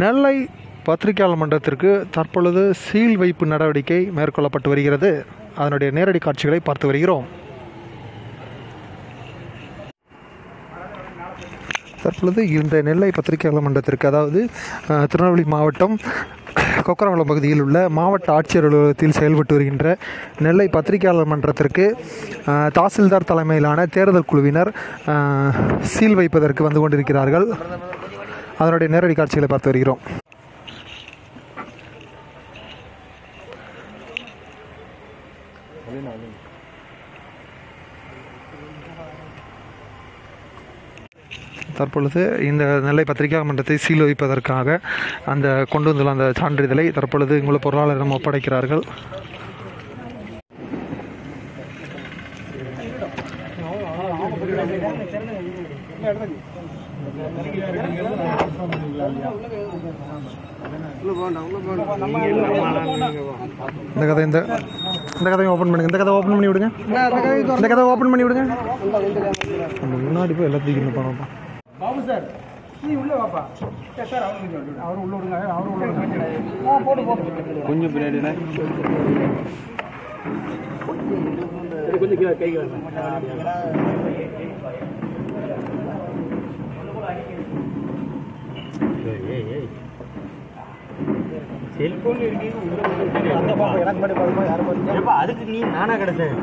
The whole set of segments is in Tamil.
நெல்லை பத்திரிகையாளர் மன்றத்திற்கு தற்பொழுது சீல் வைப்பு நடவடிக்கை மேற்கொள்ளப்பட்டு வருகிறது. அதனுடைய நேரடி காட்சிகளை பார்த்து வருகிறோம். தற்பொழுது இந்த நெல்லை பத்திரிகையாளர் மன்றத்திற்கு அதாவது திருநெல்வேலி மாவட்டம் கொக்கரங்குளம் பகுதியில் உள்ள மாவட்ட ஆட்சியர் அலுவலகத்தில் செயல்பட்டு வருகின்ற நெல்லை பத்திரிகையாளர் மன்றத்திற்கு தாசில்தார் தலைமையிலான தேர்தல் குழுவினர் சீல் வைப்பதற்கு வந்து கொண்டிருக்கிறார்கள். அதனுடைய நேரடி காட்சிகளை பார்த்து வருகிறோம். தற்பொழுது இந்த நெல்லை பத்திரிகை மன்றத்தை சீல் வைப்பதற்காக அந்த கொண்டு வந்துள்ள அந்த சான்றிதழை தற்பொழுது இங்குள்ள பொருளாளரிடம் ஒப்படைக்கிறார்கள். இந்த கதை இந்த இந்த கதையை ஓப்பன் பண்ணுங்க இந்த கதை ஓப்பன் பண்ணி விடுங்க. இந்த கதை ஓப்பன் பண்ணி விடுங்க. நம்ம முன்னாடி போய் எல்லாத்தையும் இந்த பணம் பாபு சார் நீ உள்ள வாப்பா. சார் அவர் உள்ள விடுங்க. அவரும் உள்ள விடுங்க. கொஞ்சம் பின்னாடி கொஞ்சம் கீழே கை செல்போன் இருக்கு எனக்கு மட்டும் பாருமா யாரும் பாருங்க அதுக்கு நீ நானா கிடைச்சேன்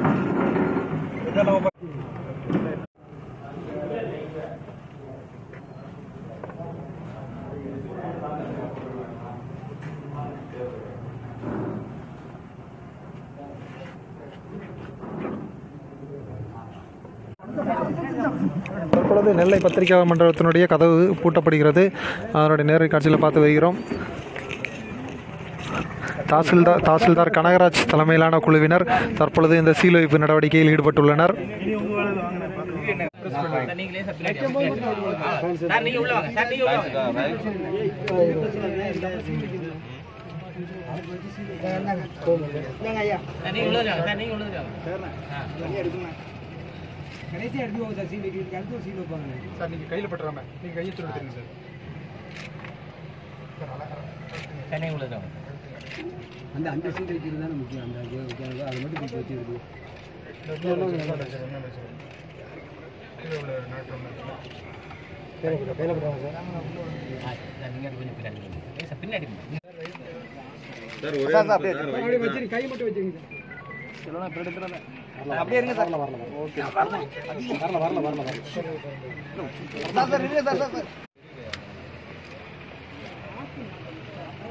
தற்பொழுது நெல்லை பத்திரிகை மன்றத்தினுடைய கதவு பூட்டப்படுகிறது. அதனுடைய நேரடி காட்சியில் பார்த்து வருகிறோம். தாசில்தார் தாசில்தார் கனகராஜ் தலைமையிலான குழுவினர் தற்பொழுது இந்த சீல் வைப்பு நடவடிக்கையில் ஈடுபட்டுள்ளனர். கடைசியாக எடுத்து போங்க சார் சீல் வைக்கிறதுக்கு அடுத்து ஒரு சீல் வைப்பாங்க சார் நீங்கள் கையில் பட்டுறாம நீங்கள் கையை சொல்லிட்டுருங்க சார் சார். நீங்க உள்ள வாங்க அந்த அந்த சீல் வைக்கிறது தானே முக்கியம் அந்த அது அது மட்டும் சார் நீங்க கொஞ்சம் பின்னாடி. அப்படியே வச்சிருங்க கை மட்டும் வச்சிருங்க சார். அப்படியே இருங்க சார். வரல ஓகே வரல. வரல வரல வரல வரல. சார் சார் இருங்க சார்.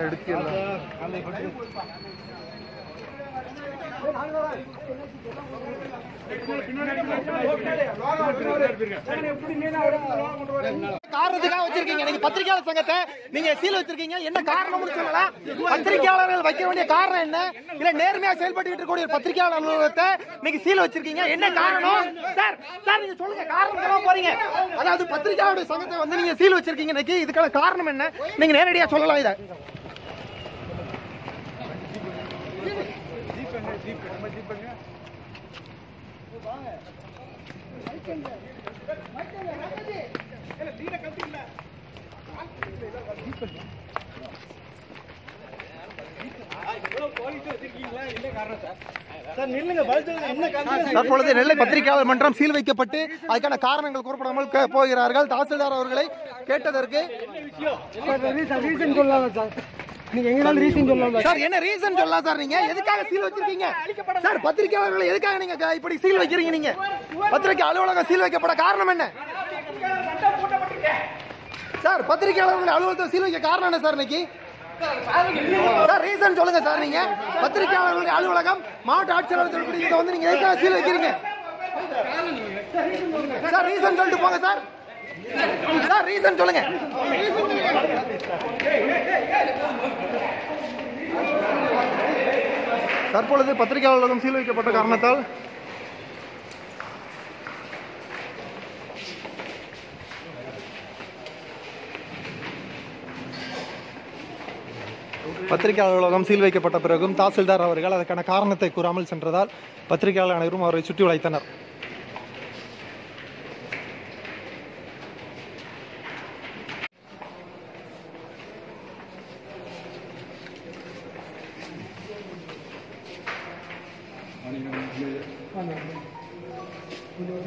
எடுத்து சார் காரணத்துக்காக வச்சிருக்கீங்க. நீங்க பத்திரிகையாளர் சங்கத்தை நீங்க சீல் வச்சிருக்கீங்க. என்ன காரணம்னு சொல்லலாம்? பத்திரிகையாளர்கள் வைக்க வேண்டிய காரணம் என்ன? இல்ல நேர்மையா செயல்பட்டு இருக்கக்கூடிய பத்திரிகையாளர் அலுவலகத்தை நீங்க சீல் வச்சிருக்கீங்க. என்ன காரணம்? சார் சார் நீங்க சொல்லுங்க. காரணம் போறீங்க. அதாவது பத்திரிகையாளருடைய சங்கத்தை வந்து நீங்க சீல் வச்சிருக்கீங்க இன்னைக்கு. இதுக்கான காரணம் என்ன? நீங்க நேரடியா சொல்லலாம் இதை. தற்பொழுது நெல்லை பத்திரிகையாளர் மன்றம் சீல் வைக்கப்பட்டு அதுக்கான காரணங்கள் கூறப்படாமல் போகிறார்கள். தாசில்தார் அவர்களை கேட்டதற்கு ரீசன் சொல்லலாம் சார். நீங்க எங்கனாலும் ரீசன் சொல்லலாம் சார் என்ன ரீசன் சொல்லலாம் சார் நீங்க? எதுக்காக சீல் வச்சிருக்கீங்க? சார் பத்திரிகையாளர்களை எதுக்காக நீங்க இப்படி சீல் வைக்கிறீங்க நீங்க? பத்திரிகை அலுவலகம் சீல் வைக்கப்பட காரணம் என்ன? சார் பத்திரிகையாளர்கள் அலுவலகத்தை சீல் வைக்க காரணம் என்ன சார் இன்னைக்கு? சார் ரீசன் சொல்லுங்க சார் நீங்க. பத்திரிகையாளர்களுடைய அலுவலகம் மாவட்ட ஆட்சியர் வந்து நீங்க எதுக்காக சீல் வைக்கிறீங்க? சார் ரீசன் சொல்லிட்டு போங்க சார். சார் ரீசன் சொல்லுங்க. தற்பொழுது பத்திரிகையாளர்களும் அலுவலகம் சீல் வைக்கப்பட்ட காரணத்தால் பத்திரிகையாளர் அலுவலகம் சீல் வைக்கப்பட்ட பிறகும் தாசில்தார் அவர்கள் அதற்கான காரணத்தை கூறாமல் சென்றதால் பத்திரிகையாளர் அனைவரும் அவரை சுற்றி வளைத்தனர் கொஞ்சம்